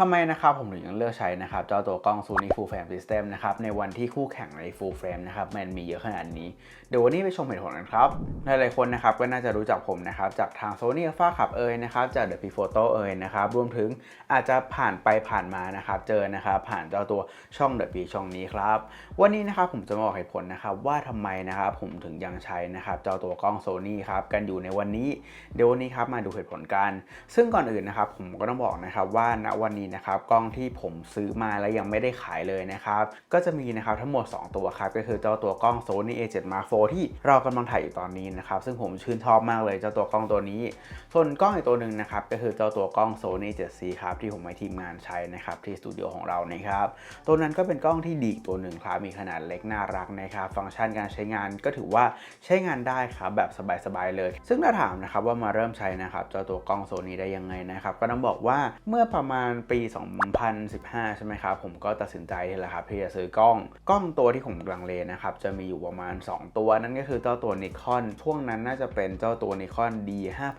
ทำไมนะครับผมถึงเลือกใช้นะครับเจ้าตัวกล้อง Sony Full Frame System นะครับในวันที่คู่แข่งใน Full Frame นะครับมันมีเยอะขนาดนี้ เดี๋ยววันนี้ไปชมเหตุผลกันครับหลายๆคนนะครับก็น่าจะรู้จักผมนะครับจากทาง Sony Alpha Club เอ่ยนะครับจาก The P Photo เอ่ยนะครับรวมถึงอาจจะผ่านไปผ่านมานะครับเจอนะครับผ่านเจ้าตัวช่อง The P ช่องนี้ครับวันนี้นะครับผมจะมาบอกเหตุผลนะครับว่าทำไมนะครับผมถึงยังใช้นะครับเจ้าตัวกล้อง Sony ครับกันอยู่ในวันนี้เดี๋ยววันนี้ครับมาดูเหตุผลกัน ซึ่งก่อนอื่นนะครับผมก็ต้องบอกนะครับว่าณวันนี้นะครับกล้องที่ผมซื้อมาแล้วยังไม่ได้ขายเลยนะครับก็จะมีนะครับทั้งหมด 2 ตัวครับก็คือเจ้าตัวกล้อง Sony A7 Mark IV ที่เรากำลังถ่ายอยู่ตอนนี้นะครับซึ่งผมชื่นชอบมากเลยเจ้าตัวกล้องตัวนี้ ส่วนกล้องอีกตัวหนึ่งนะครับก็คือเจ้าตัวกล้อง Sony 7C ครับที่ผมให้ทีมงานใช้นะครับที่สตูดิโอของเรานะครับตัวนั้นก็เป็นกล้องที่ดีตัวหนึ่งครับมีขนาดเล็กน่ารักนะครับฟังก์ชันการใช้งานก็ถือว่าใช้งานได้ครับแบบสบายๆเลย ซึ่งถ้าถามนะครับว่ามาเริ่มใช้นะครับเจ้าตัวกล้องโซนี่ได้ยังไงนะครับก็ต้องบอกว่าเมื่อประมาณปีี2015 ใช่ไหมครับ ผมก็ตัดสินใจนี่แหละครับที่จะซื้อกล้อง กล้องตัวที่ผมกำลังเลนะครับ จะมีอยู่ประมาณ 2 ตัวนั่นก็คือเจ้าตัวนิคอนช่วงนั้นน่าจะเป็นเจ้าตัวนิคอน D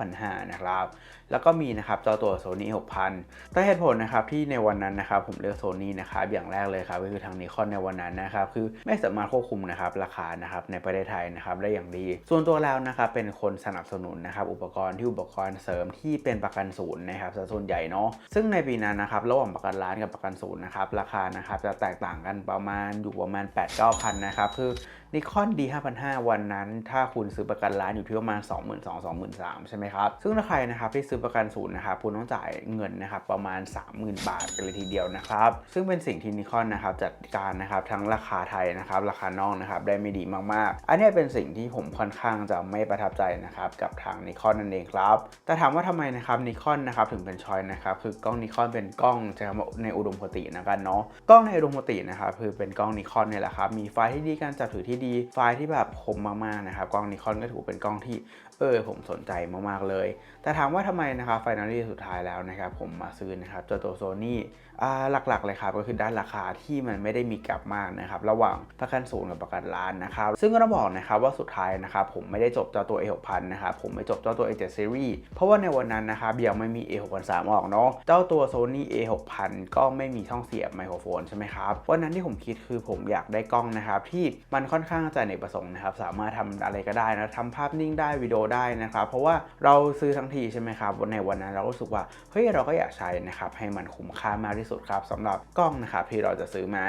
5005นะครับ แล้วก็มีนะครับเจ้าตัว Sony 6000แต่เหตุผลนะครับที่ในวันนั้นนะครับผมเลือก Sony นะครับอย่างแรกเลยครับก็คือทางนิคอนในวันนั้นนะครับคือไม่สามารถควบคุมนะครับราคานะครับในประเทศไทยนะครับได้อย่างดี ส่วนตัวแล้วนะครับเป็นคนสนับสนุนนะครับอุปกรณ์ที่อุปกรณ์เสริมที่เป็นประกันศูนย์นะครับส่วนใหญ่เนาะซึ่งในปีนั้นนะครับระหว่างประกันร้านกับประกันศูนย์นะครับราคานะครับจะแตกต่างกันประมาณอยู่ประมาณ 8-9พันนะครับคือนิคอน D 5005วันนั้น ถ้าคุณซื้อประกันร้านอยู่ที่ประมาณ 22,000 23,000ใช่ไหมครับซึ่งถ้าใครนะครับที่ซื้อประกันศูนย์นะครับคุณต้องจ่ายเงินนะครับประมาณ 30,000 บาทกันเลยทีเดียวนะครับซึ่งเป็นสิ่งที่นิคอนนะครับจัดการนะครับทั้งราคาไทยนะครับราคานอกนะครับได้ไม่ดีมากๆ อันนี้เป็นสิ่งที่ผมค่อนข้างจะไม่ประทับใจนะครับกับทางนิคอนนั่นเองครับแต่ถามว่าทำไมนะครับนิคอนนะครับถึงเป็นชอยนะครับคือกล้องนิคอนเป็นกล้องจะคำว่าในอุดมคตินะกันเนาะกล้องในอุดมคตินะครับคือเป็นกล้องนิคอนเนี่ยแหละครับมีไฟล์ที่ดีการจับถือที่ดีไฟล์ที่แบบคมมากๆนะครับกล้องนิคอนก็ถือเป็นกล้องที่ เออผมสนใจมากๆเลย แต่ถามว่าทำไมนะครับไฟนอลลี่สุดท้ายแล้วนะครับผมมาซื้อนะครับเจ้าตัวโซนี่อ่าหลักๆเลยครับก็คือด้านราคาที่มันไม่ได้มีกลับมากนะครับระหว่างประกันศูนย์กับประกันร้านนะครับซึ่งก็ต้องบอกนะครับว่าสุดท้ายนะครับผมไม่ได้จบเจ้าตัว A6000 นะครับผมไม่จบเจ้าตัว A7 Series เพราะว่าในวันนั้นนะครับยังไม่มี A6003 ออกเนาะเจ้าตัว Sony A6000 ก็ไม่มีช่องเสียบไมโครโฟนใช่ไหมครับวันนั้นที่ผมคิดคือผมอยากได้กล้องนะครับที่มันค่อนข้างจะเนประสงค์นะครับสามารถทำอะไรก็ได้นะทำภาพนิ่งได้วิดีโอได้นะครับ เพราะว่าเราซื้อทั้งทีใช่ไหมครับในวันนั้นเราก็รู้สึกว่าเฮ้ยเราก็อยากใช้นะครับให้มันคุ้มค่ามากที่สุดครับสำหรับกล้องนะครับที่เราจะซื้อมา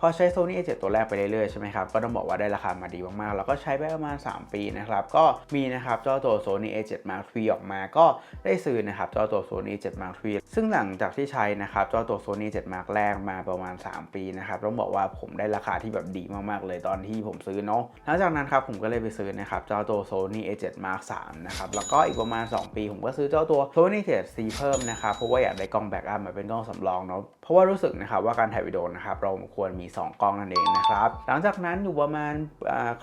พอใช้ Sony A7 ตัวแรกไปเรื่อยๆใช่ไหมครับก็ต้องบอกว่าได้ราคามาดีมากๆ แล้วก็ใช้ไปประมาณ 3 ปีนะครับก็มีนะครับเจ้าตัว Sony A7 Mark III ออกมาก็ได้ซื้อนะครับเจ้าตัว Sony A7 Mark III ซึ่งหลังจากที่ใช้นะครับเจ้าตัว Sony A7 Mark แรกมาประมาณ 3 ปีนะครับต้องบอกว่าผมได้ราคาที่แบบดีมากๆ เลยตอนที่ผมซื้อเนาะหลังจากนั้นครับผมก็เลยไปซื้อนะครับเจ้าตัว Sony A7 Mark 3นะครับแล้วก็อีกประมาณ 2 ปี ผมก็ซื้อเจ้าตัว Sony A7C เพิ่มนะครับเพราะว่าอยากได้กล้องแบ็กอัพมาเป็นกล้องสำรองเนาะเพราะว่ารู้สึกนะครับว่าการถ่ายวิดีโอนะครับเราควรมี2 กล้องนั่นเองนะครับหลังจากนั้นอยู่ประมาณ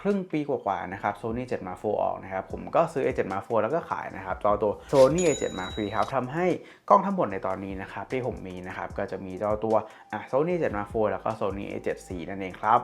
ครึ่งปีกว่าๆนะครับ Sony 7 Mark IV ออกนะครับผมก็ซื้อ A7 Mark IV แล้วก็ขายนะครับเจ้าตัว Sony A7 Mark III ครับทำให้กล้องทั้งหมดในตอนนี้นะครับที่ผมมีนะครับก็จะมีเจ้าตัวอะ Sony 7 Mark IV แล้วก็ Sony A7C นั่นเองครับ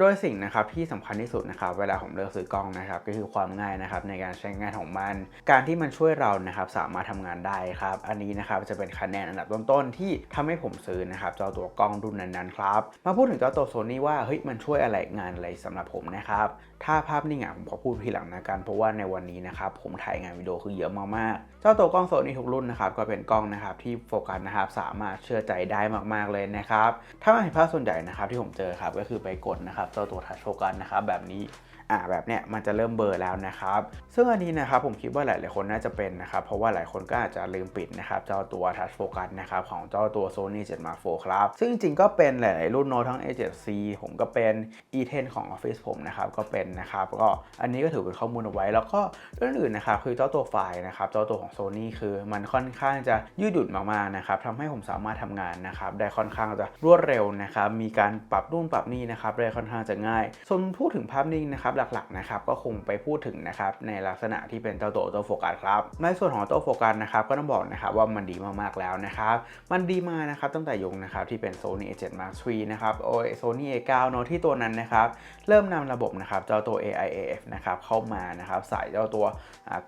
โดยสิ่งนะครับที่สำคัญที่สุดนะครับเวลาผมเลือกซื้อกล้องนะครับก็คือความง่ายนะครับในการใช้งานของมัน การที่มันช่วยเรานะครับสามารถทำงานได้ครับอันนี้นะครับจะเป็นคะแนนอันดับต้นๆที่ทำให้ผมซื้อนะครับเจ้าตัวกล้องรุ่นนั้นๆครับมาพูดถึงเจ้าตัวโซนี่ว่าเฮ้ยมันช่วยอะไรงานอะไรสำหรับผมนะครับถ้าภาพนิ่งอะผมขอพูดทีหลังนะกันเพราะว่าในวันนี้นะครับผมถ่ายงานวิดีโอคือเยอะมากๆเจ้าตัวกล้องโซนี่ทุกรุ่นนะครับก็เป็นกล้องนะครับที่โฟกัสนะครับสามารถเชื่อใจได้มากๆเลยนะครับถ้ามาเห็นภาพส่วนใหญ่นะครับที่ผมเจอครับก็คือไปกดนะครับเจ้าตัวทัชโฟกัสนะครับแบบนี้ อ่าแบบเนี้ยมันจะเริ่มเบลอแล้วนะครับ ซึ่งอันนี้นะครับผมคิดว่าหลาย ๆ คนน่าจะเป็นนะครับ เพราะว่าหลายคนก็อาจจะลืมปิดนะครับเจ้าตัว Touch Focus นะครับของเจ้าตัว Sony 7 Mark IV ครับ ซึ่งจริง ๆ ก็เป็นหลาย ๆ รุ่นโน้ตทั้ง A7C ผมก็เป็น E10 ของ Office ผมนะครับก็เป็นนะครับก็อันนี้ก็ถือเป็นข้อมูลเอาไว้ แล้วก็เรื่องอื่นนะครับคือเจ้าตัวไฟล์นะครับเจ้าตัวของ Sony คือมันค่อนข้างจะยืดหยุ่นมาก ๆ นะครับทำให้ผมสามารถทำงานนะครับได้ค่อนข้างจะรวดเร็วนะครับมีการปรับนู่นปรับนี่นะครับได้ค่อนข้างจะง่าย ส่วนพูดถึงภาพนิ่งนะครับหลักๆนะครับก็คงไปพูดถึงนะครับในลักษณะที่เป็นเจ้าตัวตัวโฟกัสครับในส่วนของตัวโฟกัสนะครับก็ต้องบอกนะครับว่ามันดีมากๆแล้วนะครับมันดีมานะครับตั้งแต่ยุคนะครับที่เป็น Sony A7 Mark III นะครับโอ้ย Sony A9 เนอะที่ตัวนั้นนะครับเริ่มนำระบบนะครับเจ้าตัว AIAF นะครับเข้ามานะครับใส่เจ้าตัว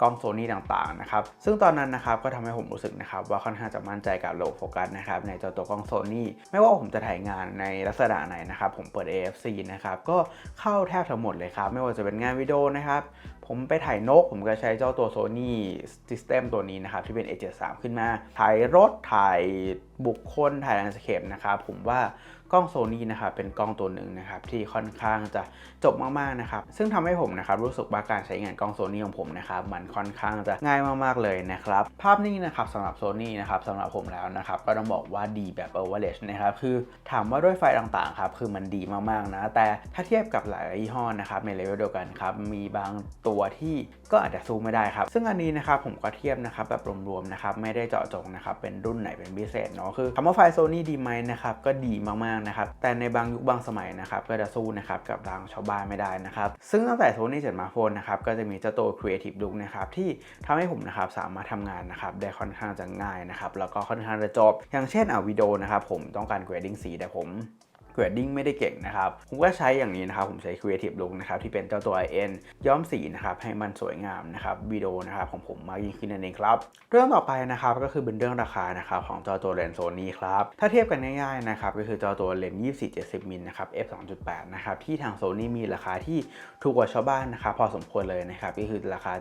กล้อง Sony ต่างๆนะครับซึ่งตอนนั้นนะครับก็ทำให้ผมรู้สึกนะครับว่าค่อนข้างจะมั่นใจกับระบบโฟกัสนะครับในเจ้าตัวกล้อง Sony ไม่ว่าผมจะถ่ายงานในลักษณะไหนนะครับผมเปิด AFC นะครับก็เข้าแทบทั้งหมดเลยครับไม่ว่าจะเป็นงานวิดีโอนะครับ ผมไปถ่ายนก ผมก็ใช้เจ้าตัว Sony System ตัวนี้นะครับ ที่เป็น A73 ขึ้นมา ถ่ายรถ ถ่ายบุคคล ถ่ายแลนด์สเคปนะครับ ผมว่ากล้องโซนี่นะครับเป็นกล้องตัวหนึ่งนะครับที่ค่อนข้างจะจบมากๆนะครับซึ่งทำให้ผมนะครับรู้สึกว่าการใช้งานกล้องโซนี่ของผมนะครับมันค่อนข้างจะง่ายมากๆเลยนะครับภาพนิ่งนะครับสำหรับโซนี่นะครับสำหรับผมแล้วนะครับก็ต้องบอกว่าดีแบบ overage นะครับคือถามว่าด้วยไฟต่างๆครับคือมันดีมากๆนะแต่ถ้าเทียบกับหลายยี่ห้อนะครับในเลเวลเดียวกันครับมีบางตัวที่ก็อาจจะสู้ไม่ได้ครับ ซึ่งอันนี้นะครับผมก็เทียบนะครับแบบรวมๆนะครับไม่ได้เจาะจงนะครับเป็นรุ่นไหนเป็นพิเศษเนาะคือคำว่าไฟโซนี่ดีไหมนะครับก็ดีมากๆนะครับแต่ในบางยุคบางสมัยนะครับก็จะสู้นะครับกับทางชาวบ้านไม่ได้นะครับซึ่งตั้งแต่โซนี่7มาโฟนนะครับก็จะมีเจ้าตัว Creative Look นะครับที่ทำให้ผมนะครับสามารถทำงานนะครับได้ค่อนข้างจะง่ายนะครับแล้วก็ค่อนข้างจะจบ อย่างเช่นอ่าวิดีโอนะครับผมต้องการ grading สีแต่ผม grading ไม่ได้เก่งนะครับผมก็ใช้อย่างนี้นะครับผมใช้ Creative Look นะครับที่เป็นเจ้าตัว IN ย้อมสีนะครับให้มันสวยงามนะครับวิดีโอนะครับของผมมากยิ่งขึ้นนั่นเองครับเรื่องต่อไปนะครับก็คือเป็นเรื่องราคานะครับของเจ้าตัวเลนส์โซนี่ครับถ้าเทียบกันง่ายๆนะครับก็คือเจ้าตัวเลนส์24-70มิลนะครับ f 2.8นะครับที่ทางโซนี่มีราคาที่ถูกกว่าชาวบ้านนะครับพอสมควรเลยนะครับก็คือราคา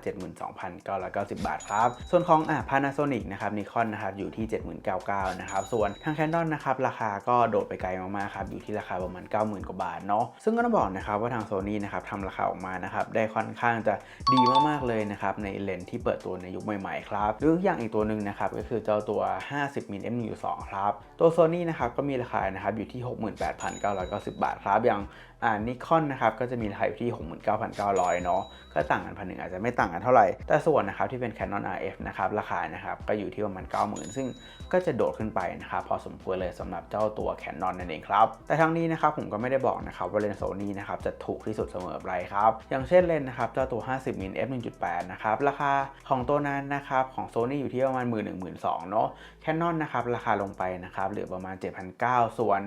72,990 บาทครับส่วนของอ่า Panasonic นะครับ Nikon นะครับอยู่ที่ 70,099นะครับส่วนทาง Canon นะครับราคาก็โดดไปไกลมากๆครับอยู่ที่ราคาประมาณ 90,000 กว่าบาทเนาะซึ่งก็ต้องบอกนะครับว่าทางโซนี่นะครับทำราคาออกมานะครับได้ค่อนข้างจะดีมากๆเลยนะครับในเลนส์ที่เปิดตัวในยุคใหม่ๆครับหรืออย่างอีกตัวหนึ่งนะครับก็คือเจ้าตัว 50มิล f1.2 ครับตัวโซนี่นะครับก็มีราคานะครับอยู่ที่ 68,990 บาทครับอย่างอ่านิคอนนะครับก็จะมีราคาอยู่ที่ 69,900 เนาะก็ต่างกันพันหนึ่งอาจจะไม่ต่างกันเท่าไหร่ แต่ส่วนนะครับที่เป็น Canon RF นะครับราคานะครับก็อยู่ที่ประมาณ 90,000 ซึ่งก็จะโดดขึ้นไปนะครับพอสมควรเลยสำหรับเจ้าตัว Canon นั่นเองครับ แต่ทั้งนี้นะครับผมก็ไม่ได้บอกนะครับว่าเลนส์โซนี่นะครับจะถูกที่สุดเสมอไปครับอย่างเช่นเลนส์นะครับเจ้าตัว 50มิล f 1.8นะครับราคาของตัวนั้นนะครับของ Sony อยู่ที่ประมาณ 1 1 2 0 0 0เนาะ Canon นะครับราคาลงไปนะครับเหลือประมาณ 7,900 ส่วน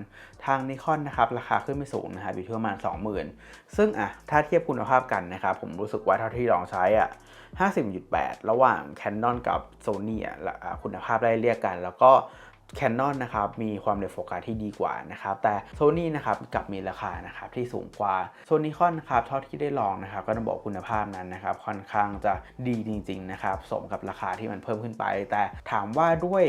ทาง Nikon นะครับราคาขึ้นไปสูงนะครับอยู่ที่ประมาณ 20,000 ซึ่งอะถ้าเทียบคุณภาพกันนะครับผมรู้สึกว่าเท่าที่ลองใช้อะ50.8 ระหว่าง Canon กับ Sony อะคุณภาพได้เรียกกัน แล้วก็ Canon นะครับมีความเร็วโฟกัสที่ดีกว่านะครับแต่ Sony นะครับกลับมีราคานะครับที่สูงกว่า Sony Con นะครับเท่าที่ได้ลองนะครับก็ต้องบอกคุณภาพนั้นนะครับค่อนข้างจะดีจริงๆนะครับสมกับราคาที่มันเพิ่มขึ้นไป แต่ถามว่าด้วย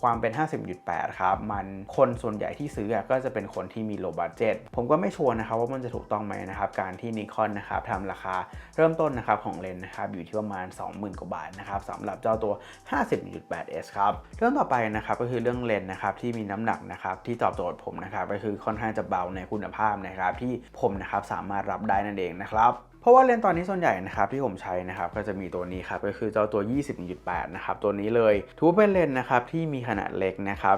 ความเป็น 50.8 ครับ มันคนส่วนใหญ่ที่ซื้อก็จะเป็นคนที่มีโลบัตเจ็ตผมก็ไม่ชัวร์นะครับว่ามันจะถูกต้องไหมนะครับการที่ Nikon นะครับทำราคาเริ่มต้นนะครับของเลนส์นะครับอยู่ที่ประมาณ 20,000 กว่าบาทนะครับสำหรับเจ้าตัว 50.8s ครับเรื่องต่อไปนะครับก็คือเรื่องเลนส์นะครับที่มีน้ำหนักนะครับที่ตอบโจทย์ผมนะครับก็คือค่อนข้างจะเบาในคุณภาพนะครับที่ผมนะครับสามารถรับได้นั่นเองนะครับ เพราะว่าเลนส์ตอนนี้ส่วนใหญ่นะครับที่ผมใช้นะครับก็จะมีตัวนี้ครับก็คือเจ้าตัว 20.8 นะครับตัวนี้เลยถือเป็นเลนส์นะครับที่มีขนาดเล็กนะครับ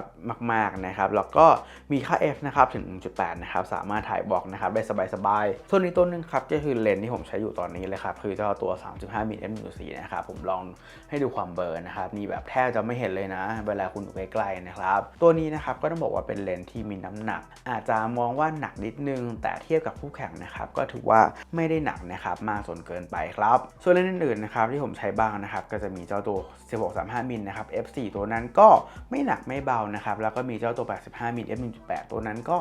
มากๆนะครับแล้วก็มีค่า f นะครับถึง 1.8 นะครับสามารถถ่ายบอกนะครับได้สบายๆส่วนอีกตัวหนึงครับก็คือเลนส์ที่ผมใช้อยู่ตอนนี้เลยครับคือเจ้าตัว 3.5มิล f1.4 นะครับผมลองให้ดูความเบลอนะครับนี่แบบแทบจะไม่เห็นเลยนะ เวลาคุณอยู่ใกล้ๆนะครับตัวนี้นะครับก็ต้องบอกว่าเป็นเลนส์ที่มีน้ำหนัก อาจจะมองว่าหนักนิดนึง แต่เทียบกับคู่แข่งนะครับก็ถือว่าไม่ได้หนักนะครับมากจนเกินไปครับ ส่วนเลนส์อื่นๆนะครับที่ผมใช้บ้างนะครับก็จะมีเจ้าตัว 16-35 มิลนะครับ f4 ตัวนั้นก็ไม่หนักไม่เบานะครับแล้วก็มีเจ้าตัว 85มิล f1.8 ตัวนั้นก็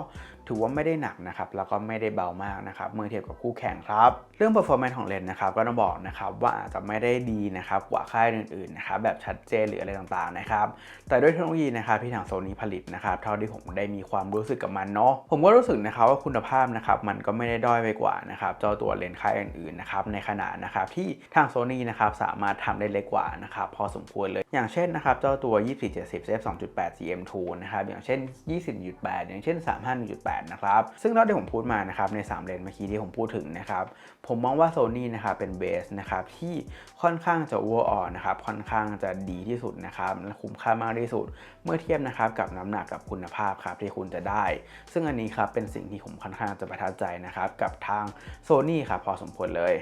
ถือว่าไม่ได้หนักนะครับแล้วก็ไม่ได้เบามากนะครับเมื่อเทียบกับคู่แข่งครับ เรื่อง performance ของเลนส์นะครับก็ต้องบอกนะครับว่าอาจจะไม่ได้ดีนะครับกว่าค่ายอื่นๆนะครับแบบชัดเจนหรืออะไรต่างๆนะครับแต่ด้วยเทคโนโลยีนะครับที่ทางโซนี่ผลิตนะครับเท่าที่ผมได้มีความรู้สึกกับมันเนาะผมก็รู้สึกนะครับว่าคุณภาพนะครับมันก็ไม่ได้ด้อยไปกว่านะครับเจ้าตัวเลนส์ค่ายอื่นๆนะครับในขนาดนะครับที่ทางโซนี่นะครับสามารถทำได้เล็กกว่านะครับพอสมควรเลย อย่างเช่นนะครับเจ้าตัว 2470 f 2.8 cm2 นะครับอย่างเช่น 20.8 อย่างเช่น 35.8 นะครับซึ่งเท่าที่ผมพูดมานะครับใน 3 เลนส์เมื่อกี้ที่ผมพูดถึงนะครับผมมองว่าโซนี่นะครับเป็นเบสนะครับที่ค่อนข้างจะ overall นะครับค่อนข้างจะดีที่สุดนะครับและคุ้มค่ามากที่สุด เมื่อเทียบนะครับกับน้ำหนักกับคุณภาพครับที่คุณจะได้ ซึ่งอันนี้ครับเป็นสิ่งที่ผมค่อนข้างจะประทับใจนะครับกับทางโซนี่ครับพอสมควรเลย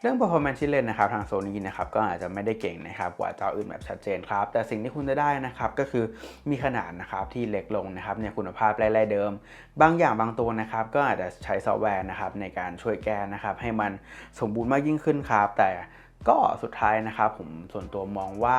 เรื่อง performance ที่เล่นนะครับทางโซนี่นะครับก็อาจจะไม่ได้เก่งนะครับกว่าเจ้าอื่นแบบชัดเจนครับ แต่สิ่งที่คุณจะได้นะครับก็คือมีขนาดนะครับที่เล็กลงนะครับในคุณภาพไล่ๆเดิม บางอย่างบางตัวนะครับก็อาจจะใช้ซอฟต์แวร์นะครับในการช่วยแก้นะครับให้มันสมบูรณ์มากยิ่งขึ้นครับแต่ก็สุดท้ายนะครับผมส่วนตัวมองว่า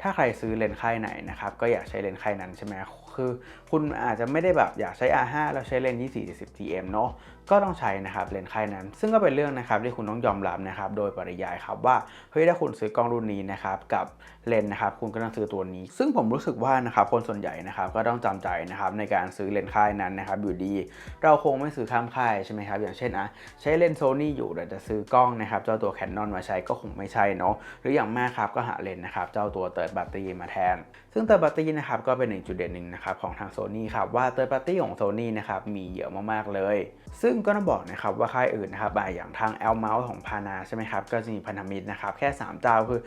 ถ้าใครซื้อเลนส์ค่ายไหนนะครับก็อยากใช้เลนส์ค่ายนั้นใช่ไหมคือคุณอาจจะไม่ได้แบบอยากใช้ R5 แล้วใช้เลนส์24 GM เนาะ ก็ต้องใช้นะครับเลนส์ค่ายนั้น ซึ่งก็เป็นเรื่องนะครับที่คุณต้องยอมรับนะครับโดยปริยายครับว่าเฮ้ยถ้าคุณซื้อกล้องรุ่นนี้นะครับกับเลนส์นะครับคุณก็ต้องซื้อตัวนี้ ซึ่งผมรู้สึกว่านะครับคนส่วนใหญ่นะครับก็ต้องจำใจนะครับในการซื้อเลนส์ค่ายนั้นนะครับอยู่ดี เราคงไม่ซื้อข้ามค่ายใช่ไหมครับอย่างเช่นอะใช้เลนส์โซนี่อยู่แต่จะซื้อกล้องนะครับเจ้าตัว Canon มาใช้ก็คงไม่ใช่เนาะหรืออย่างมากครับก็หาเลนส์นะครับเจ้าตัวเติร์ดแบตเตอรี่มาแทน ซึ่งเติร์ดแบตเตอรี่นะครับก็เป็นหนึ่งจุดเด่นหนึ่งนะครับของทางโซนี่ครับว่าเติร์ดแบตเตอรี่ของโซนี่นะครับมีเยอะมากๆเลย ซึ่งก็ต้องบอกนะครับว่าค่ายอื่นนะครับอย่างทาง L Mount ของพานาใช่ไหมครับก็จะมีพันธมิตรนะครับแค่ 3 เจ้าคือ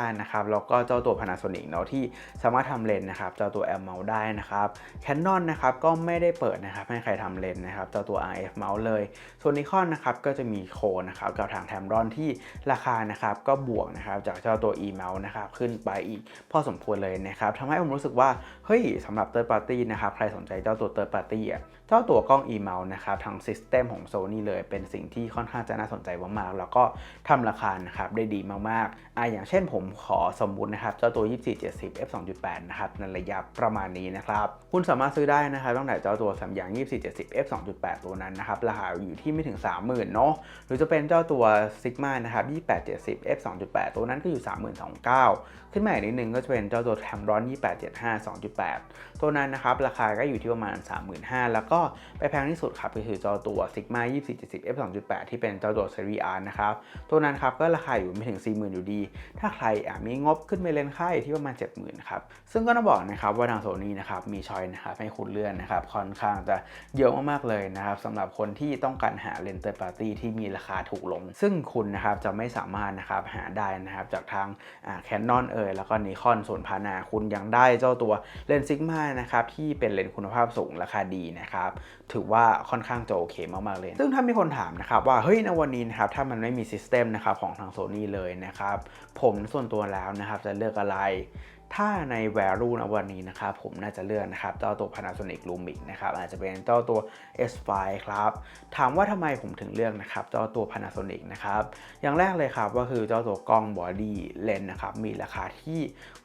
Sigma Leica นะครับแล้วก็เจ้าตัว Panasonic เนาะที่สามารถทำเลนส์นะครับเจ้าตัว L Mount ได้นะครับ Canon นะครับก็ไม่ได้เปิดนะครับให้ใครทำเลนส์นะครับเจ้าตัว RF Mount เลยส่วน Nikon นะครับก็จะมีโคนะครับกับทาง Tamron ที่ราคานะครับก็บวกนะครับจากเจ้าตัว E Mount นะครับขึ้นไปอีกพอสมควรเลยนะครับทำให้ผมรู้สึกว่าเฮ้ยสำหรับ Third Party นะครับใครสนใจเจ้าตัว Third Party อะ เจ้าตัวกล้อง E Mount นะครับทาง System ของ Sony เลยเป็นสิ่งที่ค่อนข้างจะน่าสนใจมากๆ แล้วก็ทำราคานะครับได้ดีมากๆอะอย่างเช่นผมขอสมมุตินะครับเจ้าตัว 2470 f 2.8 นะครับในระยะประมาณนี้นะครับ คุณสามารถซื้อได้นะครับตั้งแต่เจ้าตัวสัมยาง 2470 f 2.8 ตัวนั้นนะครับราคาอยู่ที่ไม่ถึง 30,000 เนาะหรือจะเป็นเจ้าตัว Sigma นะครับ2870 f 2.8 ตัวนั้นก็อยู่ 32,900 ขึ้นมาอีกนิดนึงก็จะเป็นเจ้าตัว Tamron 2875 2.8 ตัวนั้นนะครับราคาก็อยู่ที่ประมาณ 35,000 แล้วก็ไปแพงที่สุดครับก็คือเจ้าตัว Sigma 2470 f 2.8 ที่เป็นเจ้าตัว Series R นะครับ ตัวนั้นครับก็ราคาอยู่ไม่ถึง 40,000 อยู่ดี ถ้าใครมีงบขึ้นไปเลนค่ายที่ประมาณ 70,000 ครับ ซึ่งก็ต้องบอกนะครับว่าทางโซนี่นะครับมีชอยนะครับให้คุณเลื่อนนะครับค่อนข้างจะเยอะมากๆเลยนะครับสำหรับคนที่ต้องการหาเลนส์เตอร์ปาร์ตี้ที่มีราคาถูกลง ซึ่งคุณนะครับจะไม่สามารถนะครับหาได้นะครับจากทางแคนนอนเอ่ยแล้วก็นิคอนส่วนพานาคุณยังได้เจ้าตัวเลนส์ซิกมานะครับที่เป็นเลนส์คุณภาพสูงราคาดีนะครับถือว่าค่อนข้างจะโอเคมากๆเลย ซึ่งถ้ามีคนถามนะครับว่าเฮ้ยในวันนี้นะครับถ้ามันไม่มีซิสเต็มนะครับของทางโซนี่เลยนะครับผมส่วนตัวแล้วนะครับจะเลือกอะไร ถ้าใน value นะวันนี้นะครับผมน่าจะเลือกนะครับเจ้าตัว Panasonic Lumix นะครับอาจจะเป็นเจ้าตัว S5 ครับถามว่าทำไมผมถึงเลือกนะครับเจ้าตัว Panasonic นะครับอย่างแรกเลยครับก็คือเจ้าตัวกล้อง body lens นะครับมีราคาที่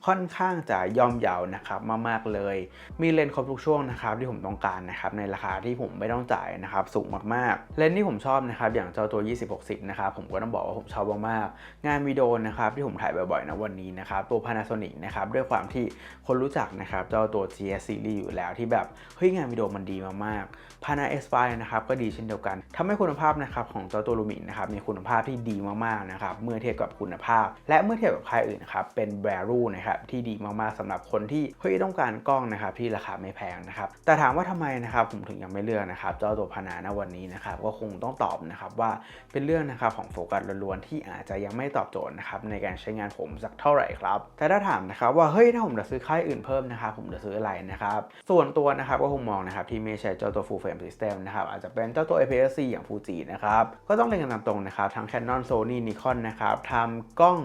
ค่อนข้างจะย่อมเยาวนะครับมากๆเลย มีเลนส์ครบทุกช่วงนะครับที่ผมต้องการนะครับในราคาที่ผมไม่ต้องจ่ายนะครับสูงมากๆ เลนส์ที่ผมชอบนะครับอย่างเจ้าตัว 2060 นะครับผมก็ต้องบอกว่าผมชอบมากๆงานวิดีโอนะครับที่ผมถ่ายบ่อยๆนะวันนี้นะครับตัว Panasonic นะครับด้วยความที่คนรู้จักนะครับเจ้าตัว GS Series อยู่แล้วที่แบบเฮ้ยงานวิดีโอมันดีมากๆ Pana S5 นะครับก็ดีเช่นเดียวกันทำให้คุณภาพนะครับของเจ้าตัว Lumix นะครับมีคุณภาพที่ดีมากๆนะครับเมื่อเทียบกับคุณภาพ และเมื่อเทียบกับค่ายอื่นนะครับเป็น value นะครับที่ดีมากๆสำหรับคนที่เฮ้ยต้องการกล้องนะครับที่ราคาไม่แพงนะครับแต่ถามว่าทำไมนะครับผมถึงยังไม่เลือกนะครับเจ้าตัวพานาณวันนี้นะครับก็คงต้องตอบนะครับว่าเป็นเรื่องนะครับของโฟกัสล้วนๆที่อาจจะยังไม่ตอบโจทย์นะครับในการใช้งานผมสักเท่าไหร่ครับแต่ถ้าถามนะครับว่าเฮ้ยถ้าผมจะซื้อค่ายอื่นเพิ่มนะครับผมจะซื้ออะไรนะครับส่วนตัวนะครับก็คงมองนะครับที่ไม่ใช่เจ้าตัว full frame system นะครับอาจจะเป็นเจ้าตัว APS-C อย่าง Fuji นะครับก็ต้องเรียนกันตามตรงนะครับทั้ง Canon Sony Nikon นะครับทำกล้อง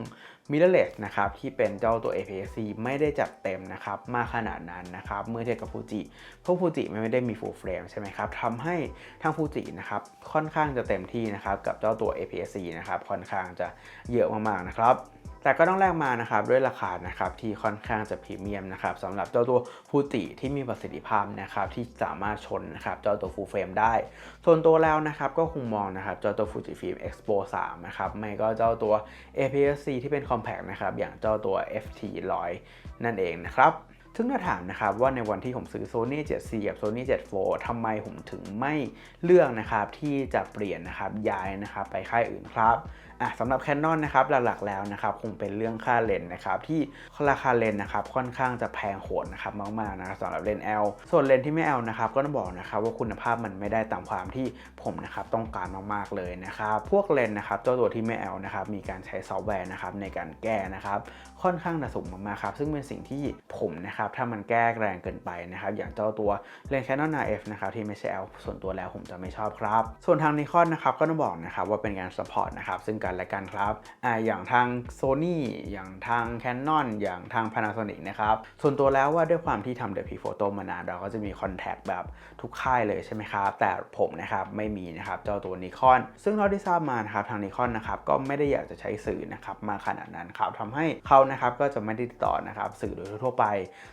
mirrorless นะครับที่เป็นเจ้าตัว APS-C ไม่ได้จัดเต็มนะครับมากขนาดนั้นนะครับเมื่อเทียบกับ Fuji เพราะ Fuji ไม่ได้มี full frame ใช่ไหมครับทำให้ทาง Fuji นะครับค่อนข้างจะเต็มที่นะครับกับเจ้าตัว APS-C นะครับค่อนข้างจะเยอะมากๆนะครับ แต่ก็ต้องแลกมานะครับด้วยราคานะครับที่ค่อนข้างจะพรีเมียมนะครับสำหรับเจ้าตัวฟูจิที่มีประสิทธิภาพนะครับที่สามารถชนนะครับเจ้าตัวฟูลเฟรมได้ ส่วนตัวแล้วนะครับก็คงมองนะครับเจ้าตัว Fujifilm Expo 3นะครับไม่ก็เจ้าตัว APS-C ที่เป็น compact นะครับอย่างเจ้าตัว FT 100นั่นเองนะครับซึ่งถ้าถามนะครับว่าในวันที่ผมซื้อ Sony 7C กับ Sony 7 Fold ทำไมผมถึงไม่เลือกนะครับที่จะเปลี่ยนนะครับย้ายนะครับไปค่ายอื่นครับ อะสำหรับ Canon นะครับหลักๆแล้วนะครับคงเป็นเรื่องค่าเลนส์นะครับที่ราคาเลนส์นะครับค่อนข้างจะแพงโหดนะครับมากๆนะครับสำหรับเลนส์ L ส่วนเลนส์ที่ไม่ L นะครับก็ต้องบอกนะครับว่าคุณภาพมันไม่ได้ตามความที่ผมนะครับต้องการมากๆเลยนะครับพวกเลนส์นะครับเจ้าตัวที่ไม่ L นะครับมีการใช้ซอฟต์แวร์นะครับในการแก้นะครับค่อนข้างจะสูงมากๆครับซึ่งเป็นสิ่งที่ผมนะครับถ้ามันแก้แรงเกินไปนะครับอย่างเจ้าตัวเลนส์ Canon RF นะครับที่ไม่ใช่ L ส่วนตัวแล้วผมจะไม่ชอบครับ ส่วนทาง Nikon นะครับก็ต้องบอกนะครับว่าเป็นการ support นะครับซึ่งกนและกันครับอ่าอย่างทาง Sony อย่างทาง Canon อย่างทาง Panasonic นะครับ ส่วนตัวแล้วว่าด้วยความที่ทำ DP Photo มานานเราก็จะมี contact แบบทุกค่ายเลยใช่ไหมครับ แต่ผมนะครับไม่มีนะครับเจ้าตัว Nikon ซึ่งเราที่ทราบมานะครับทาง Nikon นะครับก็ไม่ได้อยากจะใช้สื่อนะครับมาขนาดนั้นครับทำให้เขานะครับก็จะไม่ได้ติดต่อนะครับสื่อโดยทั่วไป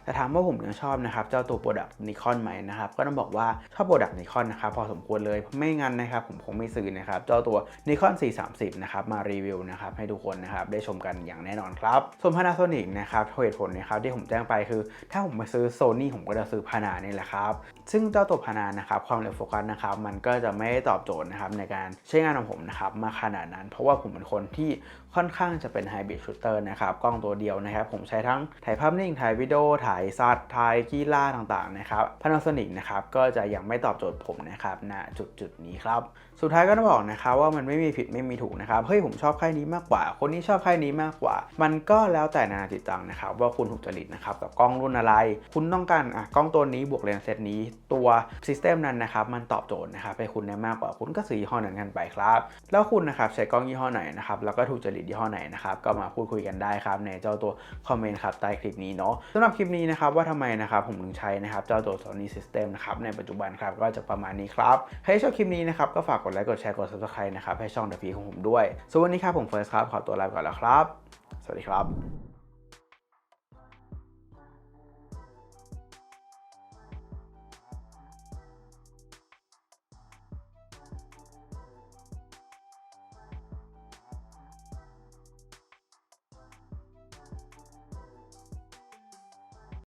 แต่ถามว่าผมยังชอบนะครับเจ้าตัว Product Nikon ไหมนะครับก็ต้องบอกว่าชอบ Product Nikon นนะครับพอสมควรเลย ไม่งั้นนะครับผมคงไม่ซื้อนะครับเจ้าตัว Nikon 430นะครับมารีวิวนะครับให้ทุกคนนะครับได้ชมกันอย่างแน่นอนครับ ส่วน Panasonic นะครับเหตุผลนะครับที่ผมแจ้งไปคือ ถ้าผมมาซื้อ Sony ผมก็จะซื้อพานานี่แหละครับ ซึ่งเจ้าตัวพานานะครับความเร็วโฟกัสนะครับมันก็จะไม่ตอบโจทย์นะครับในการใช้งานของผมนะครับมาขนาดนั้น เพราะว่าผมเป็นคนที่ค่อนข้างจะเป็นไฮบริดชูเตอร์นะครับกล้องตัวเดียวนะครับผมใช้ทั้งถ่ายภาพนิ่งถ่ายวิดีโอถ่ายสัตว์ถ่ายกีฬาต่างๆนะครับ Panasonic นะครับก็จะยังไม่ตอบโจทย์ผมนะครับณจุดจุดๆนี้ครับสุดท้ายก็ต้องบอกนะครับว่ามันไม่มีผิดไม่มีถูกนะครับเฮ้ยผมชอบค่ายนี้มากกว่า คนนี้ชอบค่ายนี้มากกว่า มันก็แล้วแต่นานาจิตตังนะครับว่าคุณถูกจริตนะครับกับกล้องรุ่นอะไร คุณต้องการอะกล้องตัวนี้บวกเลนส์เซตนี้ตัวซิสเต็มนั้นนะครับมันตอบโจทย์นะครับให้คุณได้มากกว่าคุณก็ซื้อยี่ห้อนั้นกันไปครับแล้วคุณนะครับใช้กล้องยี่ห้อไหนนะครับแล้วก็ถูกจริตยี่ห้อไหนนะครับก็มาพูดคุยกันได้ครับในเจ้าตัวคอมเมนต์ครับใต้คลิปนี้เนาะสำหรับคลิปนี้นะครับว่าทำไมนะครับผมถึงใช้นะครับเจ้าตัว Sony System นะครับในปัจจุบันครับก็จะประมาณนี้ครับถ้าชอบคลิปนี้นะครับก็ฝากกดไลค์กดแชร์กด subscribe นะครับให้ช่อง The P ของผมด้วยส่วนวันนี้ครับผมเฟิร์สครับขอตัวลาไปก่อนแล้วครับ สวัสดีครับ